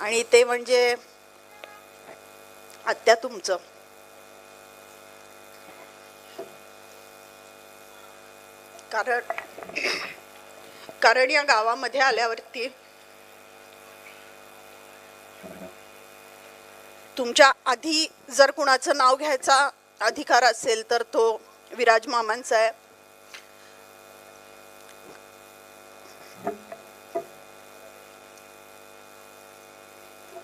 आणि ते म्हणजे आत्या तुमचं. कारण कारण या गावामध्ये आल्यावरती तुमच्या आधी जर कुणाचं नाव घ्यायचा अधिकार असेल तर तो विराज मामांचा आहे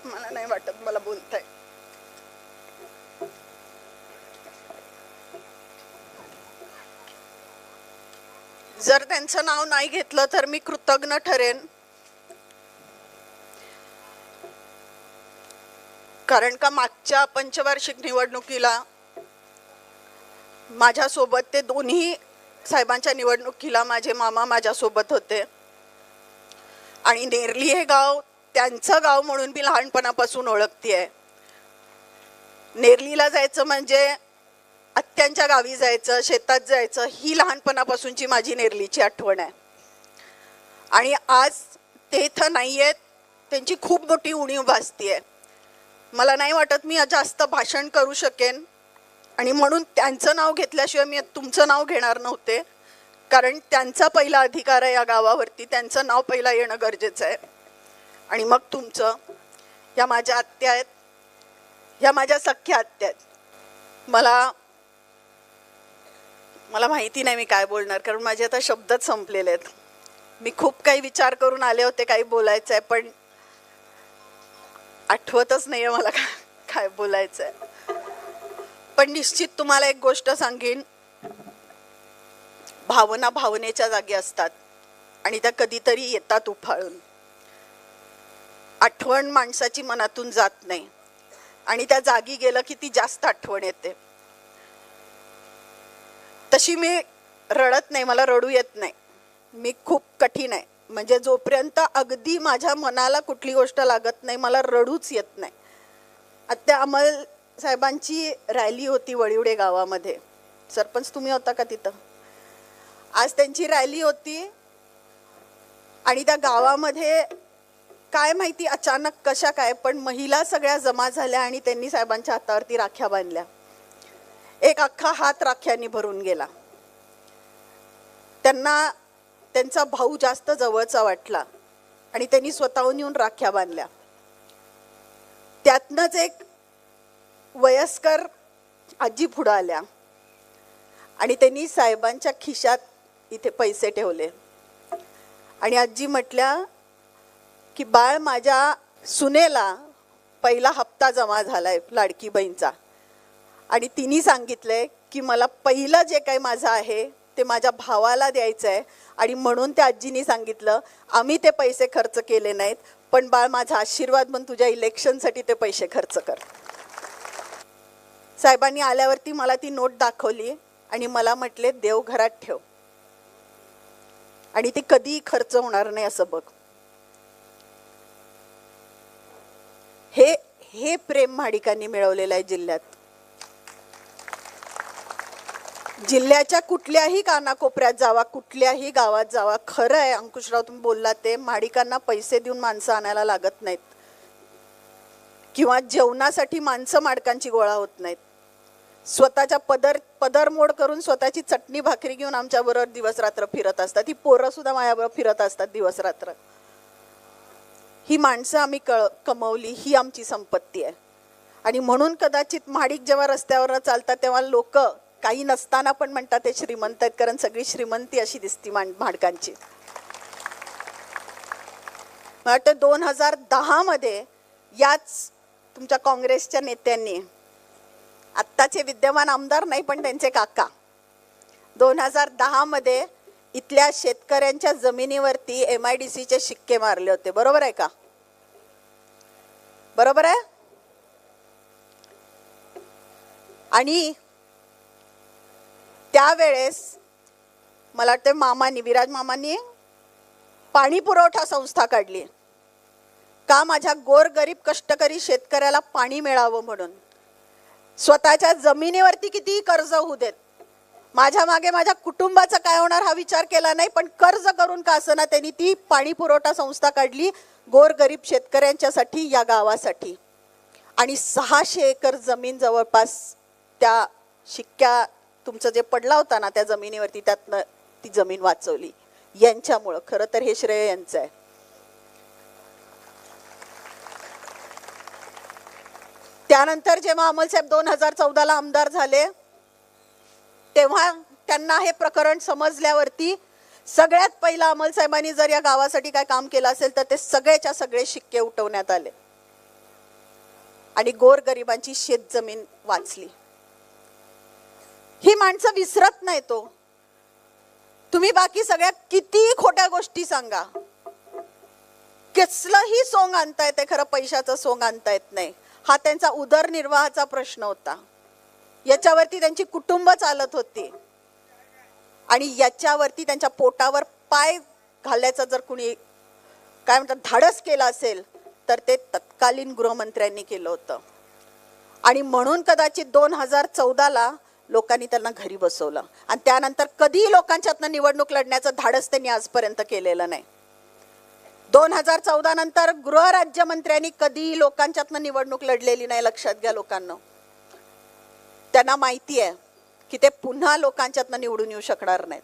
मला नाही वाटत मला बोलताय. जर त्यांचं नाव नाही घेतलं तर मी कृतज्ञ ठरेन. कारण का मागच्या पंचवार्षिक निवडणुकीला माझ्यासोबत ते दोन्ही साहेबांच्या निवडणुकीला माझे मामा माझ्यासोबत होते. आणि नेरली हे गाव त्यांचं गाव म्हणून मी लहानपणापासून ओळखतीये. नेरलीला जायचं म्हणजे आत्यांच्या गावी जायचं शेतात जायचं ही लहानपणापासूनची माझी नेरलीची आठवण आहे. आणि आज ते इथं नाही आहेत त्यांची खूप मोठी उणीव भासतीये. मला नाही वाटत मी जास्त भाषण करू शकेन. आणि म्हणून त्यांचं नाव घेतल्याशिवाय मी तुमचं नाव घेणार नव्हते. कारण त्यांचा पहिला अधिकार आहे या गावावरती त्यांचं नाव पहिला येणं गरजेचं आहे. आणि मग तुमचं या माझ्या आत्या आहेत ह्या माझ्या सख्या आत्या आहेत. मला मला माहिती नाही मी काय बोलणार कारण माझे आता शब्दच संपलेले आहेत. मी खूप काही विचार करून आले होते काही बोलायचं आहे पण आठवतच नाही आहे मला काय काय बोलायचं आहे पण निश्चित तुम्हाला एक गोष्ट सांगेन. भावना भावनेच्या जागी असतात आणि त्या कधीतरी येतात उफाळून. आठवण माणसाची मनातून जात नाही. आणि त्या जागी गेलं की ती जास्त आठवण येते. तशी मी रडत नाही मला रडू येत नाही. मी खूप कठीण आहे. म्हणजे जोपर्यंत अगदी माझ्या मनाला कुठली गोष्ट लागत नाही मला रडूच येत नाही. आत्या अमल साहेबांची रॅली होती वडिवडे गावामध्ये. सरपंच तुम्ही होता का तिथं? आज त्यांची रॅली होती. आणि त्या गावामध्ये काय माहिती अचानक कशा काय पण महिला सगळ्या जमा झाल्या आणि त्यांनी साहेबांच्या हातावरती राख्या बांधल्या. एक अख्खा हात राख्यांनी भरून गेला. त्यांना त्यांचा भाऊ जास्त जवळचा वाटला आणि त्यांनी स्वतःहून येऊन राख्या बांधल्या. त्यातनंच एक वयस्कर आजी पुढं आल्या आणि त्यांनी साहेबांच्या खिशात इथे पैसे ठेवले. आणि आजी म्हटल्या की बाळ माझ्या सुनेला पहिला हप्ता जमा झालाय लाडकी बहीणचा. आणि तिने सांगितलंय की मला पहिलं जे काही माझं आहे ते माझ्या भावाला द्यायचं आहे आणि म्हणून त्या आजीनी सांगितलं आम्ही ते पैसे खर्च केले नाहीत पण बाळ माझा आशीर्वाद म्हणून तुझ्या इलेक्शनसाठी ते पैसे खर्च कर. साहेबांनी आल्यावरती मला ती नोट दाखवली आणि मला म्हटले देव घरात ठेव. आणि ती कधीही खर्च होणार नाही असं बघ. हे हे प्रेम म्हाडिकांनी मिळवलेलं आहे जिल्ह्यात. जिल्ह्याच्या कुठल्याही कानाकोपऱ्यात जावा कुठल्याही गावात जावा खरं आहे अंकुशराव तुम्ही बोलला ते माडिकांना पैसे देऊन माणसं आणायला लागत नाहीत. किंवा जेवणासाठी माणसं माडकांची गोळा होत नाहीत. स्वतःच्या पदर पदरमोड करून स्वतःची चटणी भाकरी घेऊन आमच्याबरोबर दिवसरात्र दिवस रात्र फिरत असतात. ही पोरं सुद्धा माझ्याबरोबर फिरत असतात दिवस रात्र ही माणसं आम्ही कळ कमवली ही आमची संपत्ती आहे. आणि म्हणून कदाचित महाडिक जेव्हा रस्त्यावर चालतात तेव्हा लोक काही नसताना पण म्हणतात ते श्रीमंत आहेत कारण सगळी श्रीमंती अशी दिसती मान म्हाडकांची. मला वाटतं दोन हजार दहामध्ये याच तुमच्या काँग्रेसच्या नेत्यांनी आत्ताचे विद्यमान आमदार नाही पण त्यांचे काका दोन हजार दहामध्ये इथल्या शेतकऱ्यांच्या जमिनीवरती एम आय डी सीचे शिक्के मारले होते. बरोबर आहे का? बरोबर आहे? आणि त्यावेळेस मला वाटतं मामानी विराज मामांनी पाणी पुरवठा संस्था काढली. का माझ्या गोरगरीब कष्टकरी शेतकऱ्याला पाणी मिळावं म्हणून? स्वतःच्या जमिनीवरती कितीही कर्ज होऊ देत माझ्या मागे माझ्या कुटुंबाचं काय होणार हा विचार केला नाही पण कर्ज करून का असं ना त्यांनी ती पाणी पुरवठा संस्था काढली गोरगरीब शेतकऱ्यांच्यासाठी या गावासाठी. आणि सहाशे एकर जमीन जवळपास त्या शिक्क्या तुमचं जे पडला होता ना त्या जमिनीवरती त्यातनं ती जमीन वाचवली. यांच्यामुळं खरं तर हे श्रेय यांचं आहे. त्यानंतर जेव्हा अमलसाहेब दोन हजार चौदाला आमदार झाले तेव्हा त्यांना हे प्रकरण समजल्यावरती सगळ्यात पहिला अमलसाहेबांनी जर या गावासाठी काय काम केलं असेल तर ते सगळेच्या सगळे शिक्के उठवण्यात आले. आणि गोरगरिबांची शेत जमीन वाचली. ही माणसं विसरत नाही तो हो. तुम्ही बाकी सगळ्या किती खोट्या गोष्टी सांगा. कसलंही सोंग आणता येते खरं पैशाचं सोंग आणता येत नाही. हा त्यांचा उदरनिर्वाहाचा प्रश्न होता. याच्यावरती त्यांची कुटुंब चालत होती. आणि याच्यावरती त्यांच्या पोटावर पाय घालायचं जर कुणी काय म्हणतात धाडस केलं असेल तर ते तत्कालीन गृहमंत्र्यांनी केलं होतं. आणि म्हणून कदाचित दोन हजार चौदाला लोकांनी त्यांना घरी बसवलं. आणि त्यानंतर कधीही लोकांच्यातनं निवडणूक लढण्याचं धाडस त्यांनी आजपर्यंत केलेलं नाही. दोन हजार चौदा नंतर गृहराज्यमंत्र्यांनी कधीही लोकांच्यातनं निवडणूक लढलेली नाही लक्षात घ्या लोकांना. त्यांना माहिती आहे की ते पुन्हा लोकांच्यातनं निवडून येऊ शकणार नाहीत.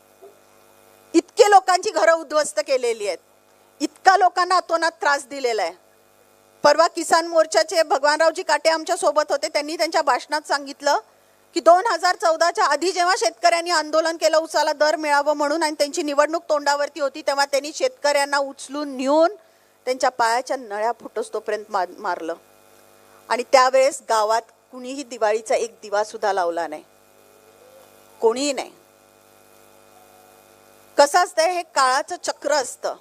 इतके लोकांची घरं उद्ध्वस्त केलेली आहेत. इतका लोकांना अतोनात त्रास दिलेला आहे. परवा किसान मोर्चाचे भगवानरावजी काटे आमच्यासोबत होते त्यांनी त्यांच्या भाषणात सांगितलं की दोन हजार चौदाच्या आधी जेव्हा शेतकऱ्यांनी आंदोलन केलं उसाला दर मिळावं म्हणून आणि त्यांची निवडणूक तोंडावरती होती तेव्हा त्यांनी शेतकऱ्यांना उचलून नेऊन त्यांच्या पायाच्या नळ्या फुटोस तोपर्यंत मारलं. आणि त्यावेळेस गावात कुणीही दिवाळीचा एक दिवा सुद्धा लावला नाही. कोणीही नाही. कसं असतंय हे काळाचं चक्र असतं.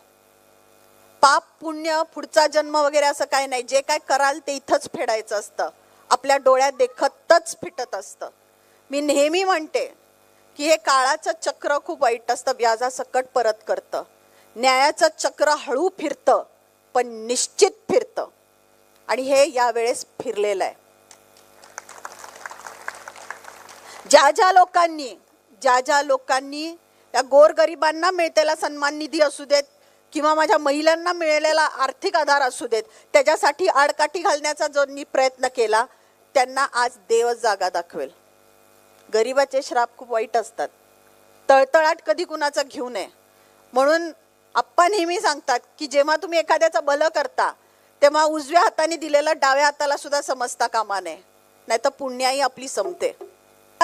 पाप पुण्य पुढचा जन्म वगैरे असं काय नाही. जे काय कराल ते इथंच फेडायचं असतं. आपल्या डोळ्यात देखतच फिटत असतं. मी नेहमी म्हणते की हे काळाचं चक्र खूप वाईट असतं व्याजासकट परत करतं. न्यायाचं चक्र हळू फिरतं पण निश्चित फिरतं. आणि हे यावेळेस फिरलेलं आहे. ज्या ज्या लोकांनी ज्या ज्या लोकांनी त्या गोरगरिबांना मिळतेला सन्मान निधी असू देत किंवा माझ्या महिलांना मिळालेला आर्थिक आधार असू देत त्याच्यासाठी आडकाठी घालण्याचा जो मी प्रयत्न केला त्यांना आज देवच जागा दाखवेल. गरिबाचे श्राप खूप वाईट असतात. तळतळाट कधी कुणाचा घेऊ नये. म्हणून आप्पा नेहमी सांगतात की जेव्हा तुम्ही एखाद्याचं भलं करता तेव्हा उजव्या हाताने दिलेलं डाव्या हाताला सुद्धा समजता कामा नये. नाही तर पुण्याही आपली संपते.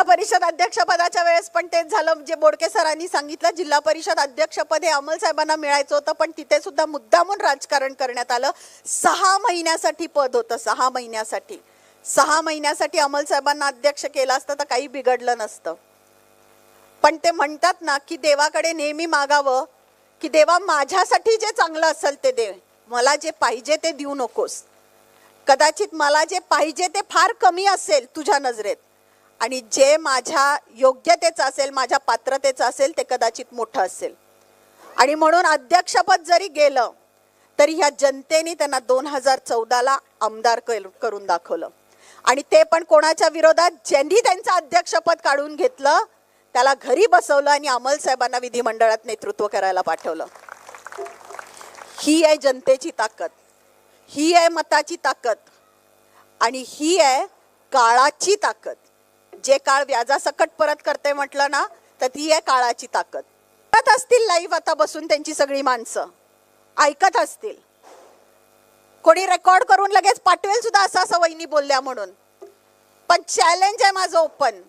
परिषद अध्यक्षपदाच्या वेळेस पण तेच झालं. जे बोडके सरांनी सांगितलं जिल्हा परिषद अध्यक्षपद हे अमल साहेबांना मिळायचं होतं पण तिथे सुद्धा मुद्दामून राजकारण करण्यात आलं. सहा महिन्यासाठी पद होतं सहा महिन्यासाठी. सहा महिन्यासाठी अमल साहेबांना अध्यक्ष केलं असतं तर काही बिघडलं नसतं. पण ते म्हणतात ना की देवाकडे नेहमी मागावं की देवा माझ्यासाठी जे चांगलं असेल ते दे. मला जे पाहिजे ते देऊ नकोस. कदाचित मला जे पाहिजे ते फार कमी असेल तुझ्या नजरेत. आणि जे माझ्या योग्यतेचं असेल माझ्या पात्रतेचं असेल ते कदाचित मोठं असेल. आणि म्हणून अध्यक्षपद जरी गेलं तरी ह्या जनतेने त्यांना दोन हजार चौदाला आमदार कर- करून दाखवलं. आणि ते पण कोणाच्या विरोधात? ज्यांनी त्यांचं अध्यक्षपद काढून घेतलं त्याला घरी बसवलं आणि अमल साहेबांना विधिमंडळात नेतृत्व करायला पाठवलं. ही आहे जनतेची ताकद. ही आहे मताची ताकद. आणि ही आहे काळाची ताकद. जे काळ व्याजासकट परत करते म्हटलं ना तर ती आहे काळाची ताकद. ऐकत असतील लाईव्ह आता बसून त्यांची सगळी माणसं. ऐकत असतील. कोणी रेकॉर्ड करून लगेच पाठवेल सुद्धा असं असं वहिनी बोलल्या म्हणून. पण चॅलेंज आहे माझं ओपन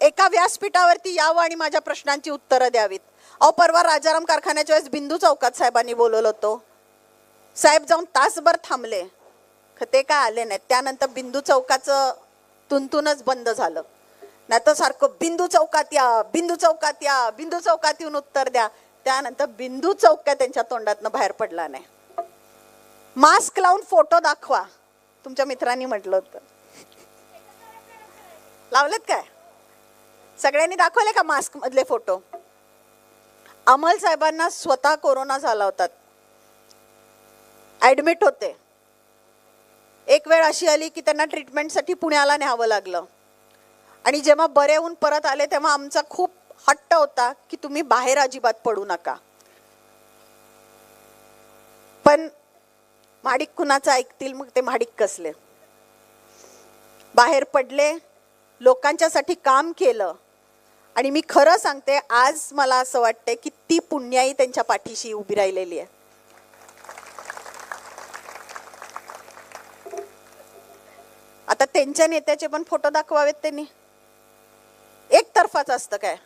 एका व्यासपीठावरती यावं आणि माझ्या प्रश्नांची उत्तरं द्यावीत. अहो परवा राजाराम कारखान्याच्या वेळेस बिंदू चौकात साहेबांनी बोलवलं होतो. साहेब जाऊन तासभर थांबले. ते काय आले नाहीत. त्यानंतर बिंदू चौकाचं तुंतूनच बंद झालं. नाही तर सारखं बिंदू चौकात या बिंदू चौकात या बिंदू चौकात येऊन उत्तर द्या. त्यानंतर बिंदू चौक काय त्यांच्या तोंडातनं बाहेर पडला नाही. मास्क लावून फोटो दाखवा तुमच्या मित्रांनी म्हटलं होतं. लावलेत काय? सगळ्यांनी दाखवले का मास्क मधले फोटो? अमल साहेबांना स्वतः कोरोना झाला होता. ऍडमिट होते. एक वेळ अशी आली की त्यांना ट्रीटमेंटसाठी पुण्याला न्यावं लागलं. आणि जेव्हा बरे होऊन परत आले तेव्हा आमचा खूप हट्ट होता की तुम्ही बाहेर अजिबात पडू नका. पण माडिक कुणाचं ऐकतील? मग ते माडिक कसले? बाहेर पडले लोकांच्यासाठी काम केलं. आणि मी खरं सांगते आज मला असं वाटते की ती पुण्याई त्यांच्या पाठीशी उभी राहिलेली आहे. आता त्यांच्या नेत्याचे पण फोटो दाखवावेत त्यांनी. एकतर्फाच असतं काय?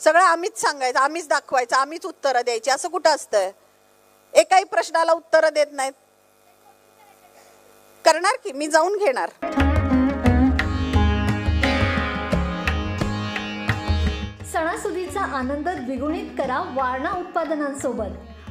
सगळं आम्हीच सांगायचं आम्हीच दाखवायचं आम्हीच उत्तरं द्यायची असं कुठं असतंय? एकाही प्रश्नाला उत्तरं देत नाहीत. करणार की? मी जाऊन घेणार. सणासुदीचा आनंद द्विगुणित करा वारणा उत्पादनांसोबत.